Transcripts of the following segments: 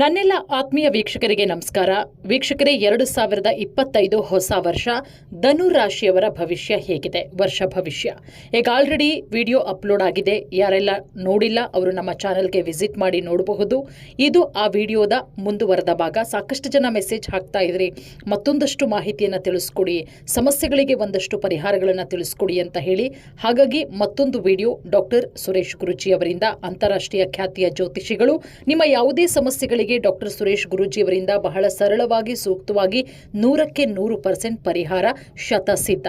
ನನ್ನೆಲ್ಲ ಆತ್ಮೀಯ ವೀಕ್ಷಕರಿಗೆ ನಮಸ್ಕಾರ. ವೀಕ್ಷಕರೇ, ಎರಡು ಸಾವಿರದ ಇಪ್ಪತ್ತೈದು ಹೊಸ ವರ್ಷ ಧನು ರಾಶಿಯವರ ಭವಿಷ್ಯ ಹೇಗಿದೆ? ವರ್ಷ ಭವಿಷ್ಯ. ಈಗ ಆಲ್ರೆಡಿ ವಿಡಿಯೋ ಅಪ್ಲೋಡ್ ಆಗಿದೆ. ಯಾರೆಲ್ಲ ನೋಡಿಲ್ಲ, ಅವರು ನಮ್ಮ ಚಾನೆಲ್ಗೆ ವಿಸಿಟ್ ಮಾಡಿ ನೋಡಬಹುದು. ಇದು ಆ ವಿಡಿಯೋದ ಮುಂದುವರೆದ ಭಾಗ. ಸಾಕಷ್ಟು ಜನ ಮೆಸೇಜ್ ಹಾಕ್ತಾ ಇದ್ರಿ. ಮತ್ತೊಂದಷ್ಟು ಮಾಹಿತಿಯನ್ನು ತಿಳಿಸ್ಕೊಡಿ. ಸಮಸ್ಯೆಗಳಿಗೆ ಒಂದಷ್ಟು ಪರಿಹಾರಗಳನ್ನು ತಿಳಿಸ್ಕೊಡಿ ಅಂತ ಹೇಳಿ. ಹಾಗಾಗಿ ಮತ್ತೊಂದು ವಿಡಿಯೋ ಡಾಕ್ಟರ್ ಸುರೇಶ್ ಗುರುಜಿ ಅವರಿಂದ ಅಂತಾರಾಷ್ಟ್ರೀಯ ಖ್ಯಾತಿಯ ಜ್ಯೋತಿಷಿಗಳು. ನಿಮ್ಮ ಯಾವುದೇ ಸಮಸ್ಯೆಗಳಿಗೆ ಡಾಕ್ಟರ್ ಸುರೇಶ್ ಗುರೂಜಿ ಅವರಿಂದ ಬಹಳ ಸರಳವಾಗಿ, ಸೂಕ್ತವಾಗಿ ನೂರಕ್ಕೆ ನೂರು ಪರ್ಸೆಂಟ್ ಪರಿಹಾರ ಶತಸಿದ್ಧ.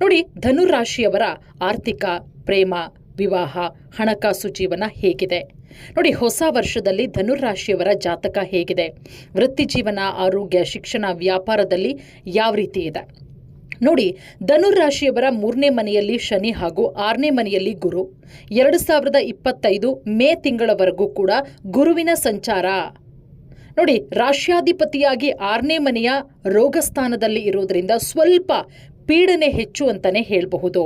ನೋಡಿ, ಧನುರಾಶಿಯವರ ಆರ್ಥಿಕ ಪ್ರೇಮ, ವಿವಾಹ, ಹಣಕಾಸು ಜೀವನ ಹೇಗಿದೆ. ನೋಡಿ, ಹೊಸ ವರ್ಷದಲ್ಲಿ ಧನುರಾಶಿಯವರ ಜಾತಕ ಹೇಗಿದೆ. ವೃತ್ತಿ ಜೀವನ, ಆರೋಗ್ಯ, ಶಿಕ್ಷಣ, ವ್ಯಾಪಾರದಲ್ಲಿ ಯಾವ ರೀತಿ ಇದೆ? ನೋಡಿ, ಧನುರಾಶಿಯವರ ಮೂರನೇ ಮನೆಯಲ್ಲಿ ಶನಿ ಹಾಗೂ ಆರನೇ ಮನೆಯಲ್ಲಿ ಗುರು. ಎರಡು ಸಾವಿರದ ಇಪ್ಪತ್ತೈದು ಮೇ ತಿಂಗಳವರೆಗೂ ಕೂಡ ಗುರುವಿನ ಸಂಚಾರ ನೋಡಿ, ರಾಷ್ಟ್ರಾಧಿಪತಿಯಾಗಿ ಆರನೇ ಮನೆಯ ರೋಗಸ್ಥಾನದಲ್ಲಿ ಇರೋದ್ರಿಂದ ಸ್ವಲ್ಪ ಪೀಡನೆ ಹೆಚ್ಚು ಅಂತಾನೆ ಹೇಳಬಹುದು.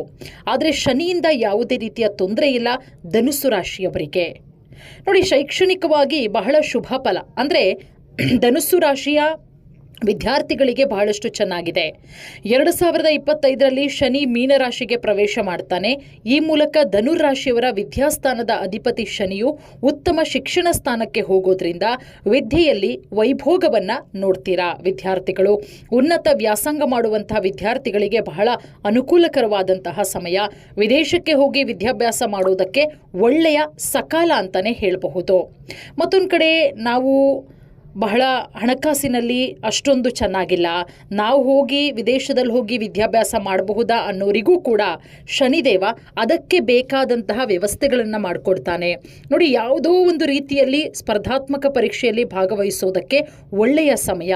ಆದರೆ ಶನಿಯಿಂದ ಯಾವುದೇ ರೀತಿಯ ತೊಂದರೆ ಇಲ್ಲ ಧನುಸು ರಾಶಿಯವರಿಗೆ. ನೋಡಿ, ಶೈಕ್ಷಣಿಕವಾಗಿ ಬಹಳ ಶುಭ ಫಲ. ಅಂದರೆ ಧನುಸ್ಸು ರಾಶಿಯ ವಿದ್ಯಾರ್ಥಿಗಳಿಗೆ ಬಹಳಷ್ಟು ಚೆನ್ನಾಗಿದೆ. ಎರಡು ಸಾವಿರದ ಇಪ್ಪತ್ತೈದರಲ್ಲಿ ಶನಿ ಮೀನರಾಶಿಗೆ ಪ್ರವೇಶ ಮಾಡ್ತಾನೆ. ಈ ಮೂಲಕ ಧನುರಾಶಿಯವರ ವಿದ್ಯಾಸ್ಥಾನದ ಅಧಿಪತಿ ಶನಿಯು ಉತ್ತಮ ಶಿಕ್ಷಣ ಸ್ಥಾನಕ್ಕೆ ಹೋಗೋದ್ರಿಂದ ವಿದ್ಯೆಯಲ್ಲಿ ವೈಭೋಗವನ್ನ ನೋಡ್ತೀರಾ ವಿದ್ಯಾರ್ಥಿಗಳು. ಉನ್ನತ ವ್ಯಾಸಂಗ ಮಾಡುವಂತಹ ವಿದ್ಯಾರ್ಥಿಗಳಿಗೆ ಬಹಳ ಅನುಕೂಲಕರವಾದಂತಹ ಸಮಯ. ವಿದೇಶಕ್ಕೆ ಹೋಗಿ ವಿದ್ಯಾಭ್ಯಾಸ ಮಾಡೋದಕ್ಕೆ ಒಳ್ಳೆಯ ಸಕಾಲ ಅಂತಾನೆ ಹೇಳಬಹುದು. ಮತ್ತೊಂದು ಕಡೆ ನಾವು ಬಹಳ ಹಣಕಾಸಿನಲ್ಲಿ ಅಷ್ಟೊಂದು ಚೆನ್ನಾಗಿಲ್ಲ. ನಾವು ಹೋಗಿ ವಿದೇಶದಲ್ಲಿ ಹೋಗಿ ವಿದ್ಯಾಭ್ಯಾಸ ಮಾಡಬಹುದಾ ಅನ್ನೋರಿಗೂ ಕೂಡ ಶನಿದೇವ ಅದಕ್ಕೆ ಬೇಕಾದಂತಹ ವ್ಯವಸ್ಥೆಗಳನ್ನು ಮಾಡಿಕೊಡ್ತಾನೆ. ನೋಡಿ, ಯಾವುದೋ ಒಂದು ರೀತಿಯಲ್ಲಿ ಸ್ಪರ್ಧಾತ್ಮಕ ಪರೀಕ್ಷೆಯಲ್ಲಿ ಭಾಗವಹಿಸೋದಕ್ಕೆ ಒಳ್ಳೆಯ ಸಮಯ.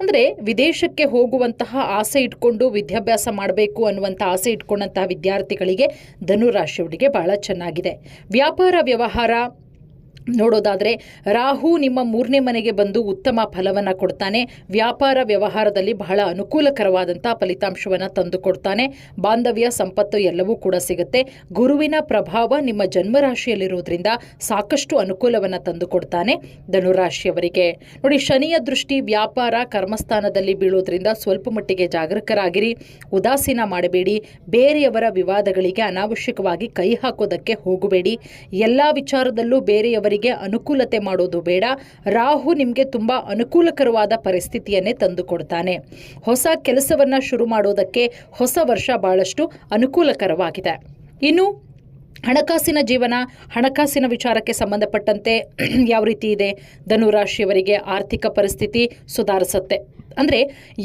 ಅಂದರೆ ವಿದೇಶಕ್ಕೆ ಹೋಗುವಂತಹ ಆಸೆ ಇಟ್ಕೊಂಡು ವಿದ್ಯಾಭ್ಯಾಸ ಮಾಡಬೇಕು ಅನ್ನುವಂಥ ಆಸೆ ಇಟ್ಕೊಂಡಂತಹ ವಿದ್ಯಾರ್ಥಿಗಳಿಗೆ ಧನುರಾಶಿಯವರಿಗೆ ಬಹಳ ಚೆನ್ನಾಗಿದೆ. ವ್ಯಾಪಾರ ವ್ಯವಹಾರ ನೋಡೋದಾದರೆ, ರಾಹು ನಿಮ್ಮ ಮೂರನೇ ಮನೆಗೆ ಬಂದು ಉತ್ತಮ ಫಲವನ್ನು ಕೊಡ್ತಾನೆ. ವ್ಯಾಪಾರ ವ್ಯವಹಾರದಲ್ಲಿ ಬಹಳ ಅನುಕೂಲಕರವಾದಂಥ ಫಲಿತಾಂಶವನ್ನು ತಂದು ಕೊಡ್ತಾನೆ ಬಾಂಧವ್ಯ, ಸಂಪತ್ತು ಎಲ್ಲವೂ ಕೂಡ ಸಿಗುತ್ತೆ. ಗುರುವಿನ ಪ್ರಭಾವ ನಿಮ್ಮ ಜನ್ಮರಾಶಿಯಲ್ಲಿರೋದ್ರಿಂದ ಸಾಕಷ್ಟು ಅನುಕೂಲವನ್ನು ತಂದು ಕೊಡ್ತಾನೆ ಧನುರಾಶಿಯವರಿಗೆ. ನೋಡಿ, ಶನಿಯ ದೃಷ್ಟಿ ವ್ಯಾಪಾರ, ಕರ್ಮಸ್ಥಾನದಲ್ಲಿ ಬೀಳೋದ್ರಿಂದ ಸ್ವಲ್ಪ ಮಟ್ಟಿಗೆ ಜಾಗರೂಕರಾಗಿರಿ. ಉದಾಸೀನ ಮಾಡಬೇಡಿ. ಬೇರೆಯವರ ವಿವಾದಗಳಿಗೆ ಅನಾವಶ್ಯಕವಾಗಿ ಕೈ ಹಾಕೋದಕ್ಕೆ ಹೋಗಬೇಡಿ. ಎಲ್ಲ ವಿಚಾರದಲ್ಲೂ ಬೇರೆಯವರಿಗೆ ಅನುಕೂಲತೆ ಮಾಡೋದು ಬೇಡ. ರಾಹು ನಿಮಗೆ ತುಂಬ ಅನುಕೂಲಕರವಾದ ಪರಿಸ್ಥಿತಿಯನ್ನೇ ತಂದುಕೊಡ್ತಾನೆ. ಹೊಸ ಕೆಲಸವನ್ನು ಶುರು ಮಾಡೋದಕ್ಕೆ ಹೊಸ ವರ್ಷ ಬಹಳಷ್ಟು ಅನುಕೂಲಕರವಾಗಿದೆ. ಇನ್ನು ಹಣಕಾಸಿನ ಜೀವನ, ಹಣಕಾಸಿನ ವಿಚಾರಕ್ಕೆ ಸಂಬಂಧಪಟ್ಟಂತೆ ಯಾವ ರೀತಿ ಇದೆ? ಧನುರಾಶಿಯವರಿಗೆ ಆರ್ಥಿಕ ಪರಿಸ್ಥಿತಿ ಸುಧಾರಿಸುತ್ತೆ. ಅಂದರೆ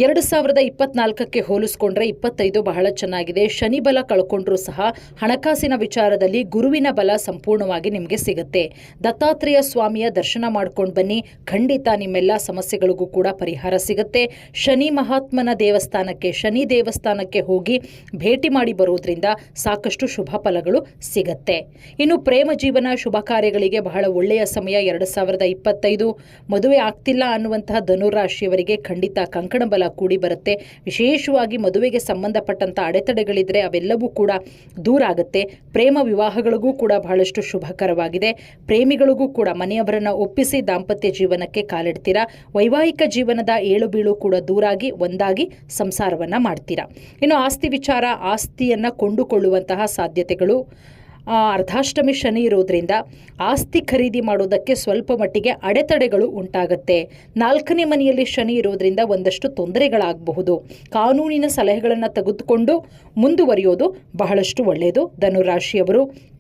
ಎರಡು ಸಾವಿರದ ಇಪ್ಪತ್ನಾಲ್ಕಕ್ಕೆ ಹೋಲಿಸ್ಕೊಂಡ್ರೆ ಇಪ್ಪತ್ತೈದು ಬಹಳ ಚೆನ್ನಾಗಿದೆ. ಶನಿ ಬಲ ಕಳ್ಕೊಂಡ್ರೂ ಸಹ ಹಣಕಾಸಿನ ವಿಚಾರದಲ್ಲಿ ಗುರುವಿನ ಬಲ ಸಂಪೂರ್ಣವಾಗಿ ನಿಮಗೆ ಸಿಗುತ್ತೆ. ದತ್ತಾತ್ರೇಯ ಸ್ವಾಮಿಯ ದರ್ಶನ ಮಾಡ್ಕೊಂಡು ಬನ್ನಿ. ಖಂಡಿತ ನಿಮ್ಮೆಲ್ಲ ಸಮಸ್ಯೆಗಳಿಗೂ ಕೂಡ ಪರಿಹಾರ ಸಿಗುತ್ತೆ. ಶನಿ ಮಹಾತ್ಮನ ದೇವಸ್ಥಾನಕ್ಕೆ, ಶನಿ ದೇವಸ್ಥಾನಕ್ಕೆ ಹೋಗಿ ಭೇಟಿ ಮಾಡಿ ಬರೋದ್ರಿಂದ ಸಾಕಷ್ಟು ಶುಭ ಫಲಗಳು ಸಿಗತ್ತೆ. ಇನ್ನು ಪ್ರೇಮ ಜೀವನ ಶುಭ ಕಾರ್ಯಗಳಿಗೆ ಬಹಳ ಒಳ್ಳೆಯ ಸಮಯ ಎರಡು ಸಾವಿರದ ಇಪ್ಪತ್ತೈದು. ಮದುವೆ ಆಗ್ತಿಲ್ಲ ಅನ್ನುವಂತಹ ಧನುರಾಶಿಯವರಿಗೆ ಖಂಡಿತ ಕಂಕಣ ಬಲ ಕೂಡಿ ಬರುತ್ತೆ. ವಿಶೇಷವಾಗಿ ಮದುವೆಗೆ ಸಂಬಂಧಪಟ್ಟಂಥ ಅಡೆತಡೆಗಳಿದ್ರೆ ಅವೆಲ್ಲವೂ ಕೂಡ ದೂರ ಆಗುತ್ತೆ. ಪ್ರೇಮ ವಿವಾಹಗಳಿಗೂ ಕೂಡ ಬಹಳಷ್ಟು ಶುಭಕರವಾಗಿದೆ. ಪ್ರೇಮಿಗಳಿಗೂ ಕೂಡ ಮನೆಯವರನ್ನ ಒಪ್ಪಿಸಿ ದಾಂಪತ್ಯ ಜೀವನಕ್ಕೆ ಕಾಲಿಡ್ತೀರಾ? ವೈವಾಹಿಕ ಜೀವನದ ಏಳು ಬೀಳು ಕೂಡ ದೂರಾಗಿ, ಒಂದಾಗಿ ಸಂಸಾರವನ್ನು ಮಾಡ್ತೀರಾ? ಇನ್ನು ಆಸ್ತಿ ವಿಚಾರ, ಆಸ್ತಿಯನ್ನು ಕೊಂಡುಕೊಳ್ಳುವಂತಹ ಸಾಧ್ಯತೆಗಳು ಅರ್ಧಾಷ್ಟಮಿ ಶನಿ ಇರೋದ್ರಿಂದ ಆಸ್ತಿ ಖರೀದಿ ಮಾಡೋದಕ್ಕೆ ಸ್ವಲ್ಪ ಮಟ್ಟಿಗೆ ಅಡೆತಡೆಗಳು ಉಂಟಾಗುತ್ತೆ. ನಾಲ್ಕನೇ ಮನೆಯಲ್ಲಿ ಶನಿ ಇರೋದ್ರಿಂದ ಒಂದಷ್ಟು ತೊಂದರೆಗಳಾಗಬಹುದು. ಕಾನೂನಿನ ಸಲಹೆಗಳನ್ನು ತೆಗೆದುಕೊಂಡು ಮುಂದುವರಿಯೋದು ಬಹಳಷ್ಟು ಒಳ್ಳೆಯದು ಧನುರಾಶಿಯವರು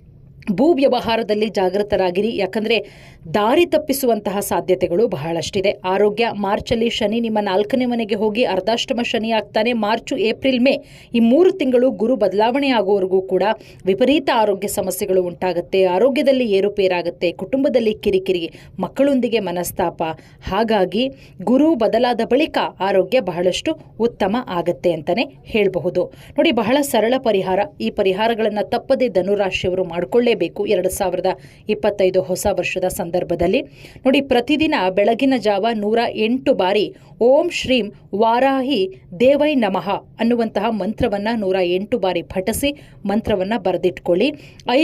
ಭೂ ವ್ಯವಹಾರದಲ್ಲಿ ಜಾಗೃತರಾಗಿರಿ. ಯಾಕಂದರೆ ದಾರಿ ತಪ್ಪಿಸುವಂತಹ ಸಾಧ್ಯತೆಗಳು ಬಹಳಷ್ಟಿದೆ. ಆರೋಗ್ಯ, ಮಾರ್ಚಲ್ಲಿ ಶನಿ ನಿಮ್ಮ ನಾಲ್ಕನೇ ಮನೆಗೆ ಹೋಗಿ ಅರ್ಧಾಷ್ಟಮ ಶನಿ ಆಗ್ತಾನೆ. ಮಾರ್ಚು, ಏಪ್ರಿಲ್, ಮೇ ಈ ಮೂರು ತಿಂಗಳು ಗುರು ಬದಲಾವಣೆ ಆಗುವವರೆಗೂ ಕೂಡ ವಿಪರೀತ ಆರೋಗ್ಯ ಸಮಸ್ಯೆಗಳು ಉಂಟಾಗುತ್ತೆ. ಆರೋಗ್ಯದಲ್ಲಿ ಏರುಪೇರಾಗುತ್ತೆ. ಕುಟುಂಬದಲ್ಲಿ ಕಿರಿಕಿರಿ, ಮಕ್ಕಳೊಂದಿಗೆ ಮನಸ್ತಾಪ. ಹಾಗಾಗಿ ಗುರು ಬದಲಾದ ಬಳಿಕ ಆರೋಗ್ಯ ಬಹಳಷ್ಟು ಉತ್ತಮ ಆಗತ್ತೆ ಅಂತಲೇ ಹೇಳಬಹುದು. ನೋಡಿ ಬಹಳ ಸರಳ ಪರಿಹಾರ. ಈ ಪರಿಹಾರಗಳನ್ನು ತಪ್ಪದೆ ಧನುರಾಶಿಯವರು ಮಾಡಿಕೊಳ್ಳೇ ಮಾಡಲೇಬೇಕು ಎರಡು ಸಾವಿರದ ಇಪ್ಪತ್ತೈದು ಹೊಸ ವರ್ಷದ ಸಂದರ್ಭದಲ್ಲಿ. ನೋಡಿ, ಪ್ರತಿದಿನ ಬೆಳಗಿನ ಜಾವ ನೂರ ಎಂಟು ಬಾರಿ ಓಂ ಶ್ರೀಂ ವಾರಾಹಿ ದೇವೈ ನಮಃ ಅನ್ನುವಂತಹ ಮಂತ್ರವನ್ನು ನೂರ ಎಂಟು ಬಾರಿ ಪಠಿಸಿ ಮಂತ್ರವನ್ನು ಬರೆದಿಟ್ಕೊಳ್ಳಿ.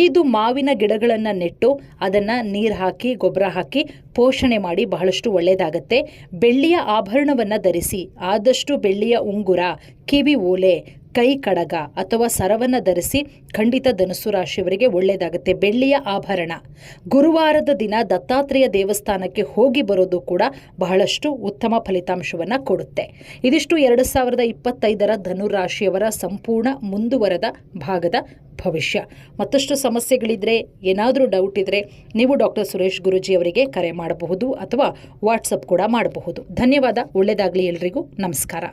ಐದು ಮಾವಿನ ಗಿಡಗಳನ್ನು ನೆಟ್ಟು ಅದನ್ನು ನೀರು ಹಾಕಿ, ಗೊಬ್ಬರ ಹಾಕಿ ಪೋಷಣೆ ಮಾಡಿ ಬಹಳಷ್ಟು ಒಳ್ಳೆಯದಾಗತ್ತೆ ಬೆಳ್ಳಿಯ ಆಭರಣವನ್ನು ಧರಿಸಿ, ಆದಷ್ಟು ಬೆಳ್ಳಿಯ ಉಂಗುರ, ಕಿವಿ ಓಲೆ ಕೈ ಕಡಗ ಅಥವಾ ಸರವನ್ನ ಧರಿಸಿ ಖಂಡಿತ ಧನುಸು ರಾಶಿಯವರಿಗೆ ಒಳ್ಳೆಯದಾಗುತ್ತೆ. ಬೆಳ್ಳಿಯ ಆಭರಣ. ಗುರುವಾರದ ದಿನ ದತ್ತಾತ್ರೇಯ ದೇವಸ್ಥಾನಕ್ಕೆ ಹೋಗಿ ಬರೋದು ಕೂಡ ಬಹಳಷ್ಟು ಉತ್ತಮ ಫಲಿತಾಂಶವನ್ನು ಕೊಡುತ್ತೆ. ಇದಿಷ್ಟು ಎರಡು ಸಾವಿರದ ಇಪ್ಪತ್ತೈದರ ಧನುರಾಶಿಯವರ ಸಂಪೂರ್ಣ ಮುಂದುವರೆದ ಭಾಗದ ಭವಿಷ್ಯ. ಮತ್ತಷ್ಟು ಸಮಸ್ಯೆಗಳಿದ್ರೆ, ಏನಾದರೂ ಡೌಟ್ ಇದ್ದರೆ ನೀವು ಡಾಕ್ಟರ್ ಸುರೇಶ್ ಗುರುಜಿ ಅವರಿಗೆ ಕರೆ ಮಾಡಬಹುದು ಅಥವಾ ವಾಟ್ಸಪ್ ಕೂಡ ಮಾಡಬಹುದು. ಧನ್ಯವಾದ. ಒಳ್ಳೆಯದಾಗಲಿ ಎಲ್ರಿಗೂ. ನಮಸ್ಕಾರ.